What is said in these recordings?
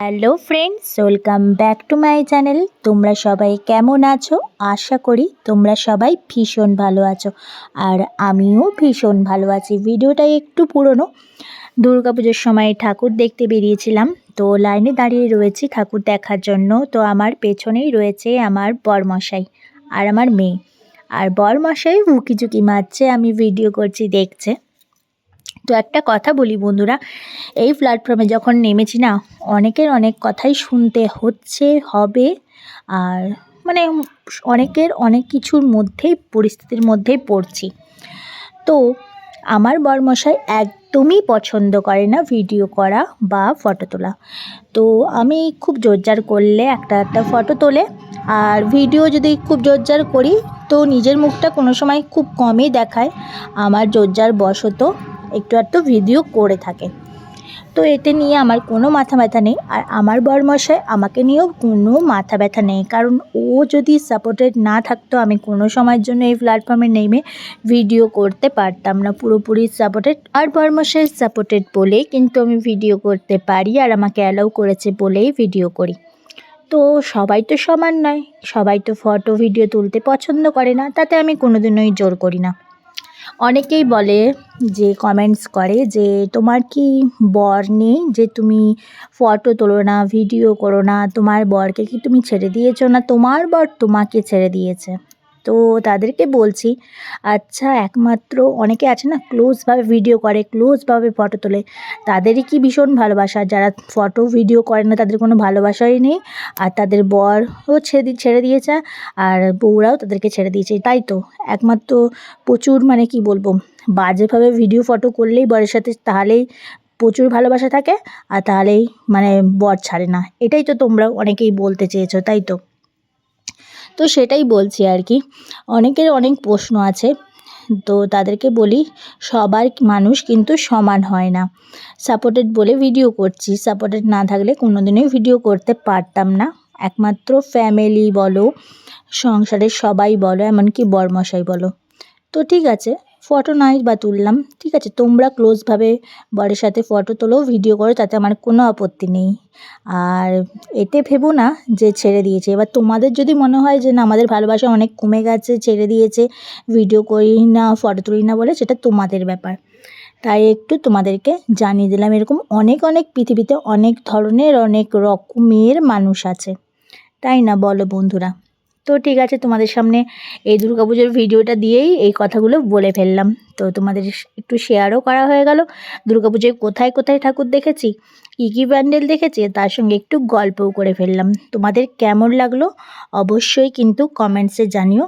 Hello friends welcome back to my channel তোমরা সবাই কেমন আছো? আশা করি তোমরা সবাই ভীষণ ভালো আছো। আর আমিও ভীষণ ভালো আছি। ভিডিওটা একটু পুরনো। পুজোর সময় ঠাকুর দেখতে বেরিয়েছিলাম। তো লাইনে দাঁড়িয়ে রয়েছি ঠাকুর দেখার জন্য। তো আমার পেছনেই রয়েছে আমার বরমশাই আর আমার মেয়ে। আর বরমশাই উকি ঝুঁকি মারছে, আমি ভিডিও করছি, দেখছে। তো একটা কথা বলি বন্ধুরা, এই প্ল্যাটফর্মে যখন নেমেছি না, অনেকের অনেক কথাই শুনতে হচ্ছে, হবে, আর মানে অনেকের অনেক কিছুর মধ্যেই, পরিস্থিতির মধ্যেই পড়ছি। তো আমার বরমশাই একদমই পছন্দ করে না ভিডিও করা বা ফটো তোলা। তো আমি খুব জোরজার করলে একটা একটা ফটো তোলে, আর ভিডিও যদি খুব জোরজার করি, তো নিজের মুখটা কোনো সময় খুব কমই দেখায়, আমার জোরজার বশত। একটু ভিডিও করে থাকে। তো এতে নিয়ে আমার কোনো মাথা ব্যথা নেই। আর আমার বরমশাই আমাকে নিয়েও কোনো মাথা ব্যথা নেই। কারণ ও যদি সাপোর্টেড না থাকতো, আমি কোনো সময়ের জন্য এই প্ল্যাটফর্মে নেমে ভিডিও করতে পারতাম না। পুরোপুরি সাপোর্টেড আর বরমশাই সাপোর্টেড বলেই কিন্তু আমি ভিডিও করতে পারি আর আমাকে অ্যালাউ করেছে বলেই ভিডিও করি। তো সবাই তো সমান নয়। সবাই তো ফটো ভিডিও তুলতে পছন্দ করে না। তাতে আমি কোনোদিনই জোর করি না। অনেকেই বলে যে কমেন্টস করে যে, তোমার কি বর নেই যে, তুমি ফটো তোলো না ভিডিও করো না? তোমার বরকে কি তুমি ছেড়ে দিয়েছ না? তোমার বর তোমাকে ছেড়ে দিয়েছে। তো তাদেরকে বলছি আচ্ছা একমাত্র অনেকে আছে না ক্লোজভাবে ভিডিও করে ক্লোজভাবে ফটো তোলে। তাদেরই কি ভীষণ ভালোবাসা? যারা ফটো ভিডিও করে না, তাদের কোনো ভালোবাসাই নেই। আর তাদের বরও ছেড়ে ছেড়ে দিয়েছে, আর বউরাও তাদেরকে ছেড়ে দিয়েছে। তাই তো, একমাত্র প্রচুর মানে কি বলব, বাজেভাবে ভিডিও ফটো করলেই বরের সাথে তাহলেই প্রচুর ভালোবাসা থাকে, আর তাহলেই মানে বর ছাড়ে না। এটাই তো তোমরা অনেকেই বলতে চেয়েছো, তাই তো? তো সেটাই বলছি আর কি। অনেকের অনেক প্রশ্ন আছে। তো তাদেরকে বলি, সবার মানুষ কিন্তু সমান হয় না। সাপোর্টেড বলে ভিডিও করছি। সাপোর্টেড না থাকলে কোনো দিনই ভিডিও করতে পারতাম না। একমাত্র ফ্যামিলি বলো, সংসারের সবাই বলো, এমনকি বরমশাই বলো। তো ঠিক আছে ফটো নাই বা তুললাম, ঠিক আছে? তোমরা ক্লোজভাবে বরের সাথে ফটো তোলো ভিডিও করো, তাতে আমার কোনো আপত্তি নেই। আর এতে ভেবো না যে ছেড়ে দিয়েছে। এবার তোমাদের যদি মনে হয় যে না, আমাদের ভালোবাসা অনেক কমে গেছে, ছেড়ে দিয়েছে ভিডিও করি না ফটো তুলি না বলে, সেটা তোমাদের ব্যাপার। তাই একটু তোমাদেরকে জানিয়ে দিলাম, এরকম অনেক অনেক পৃথিবীতে অনেক ধরনের, অনেক রকমের মানুষ আছে। তাই না বলো বন্ধুরা? তো ঠিক আছে, তোমাদের সামনে এই দুর্গা পুজোর ভিডিওটা দিয়েই এই কথাগুলো বলে ফেললাম। তো তোমাদের একটু শেয়ারও করা হয়ে গেল। পুজোয় কোথায় কোথায় ঠাকুর দেখেছি, কী কী প্যান্ডেল দেখেছি, তার সঙ্গে একটু গল্পও করে ফেললাম। তোমাদের কেমন লাগল অবশ্যই কিন্তু কমেন্টসে জানিও।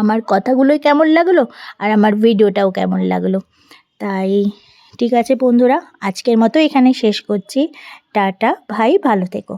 আমার কথাগুলোই কেমন লাগল আর আমার ভিডিওটাও কেমন লাগল। তাই ঠিক আছে বন্ধুরা, আজকের মতো এখানে শেষ করছি। টাটা, ভাই, ভালো থেকো।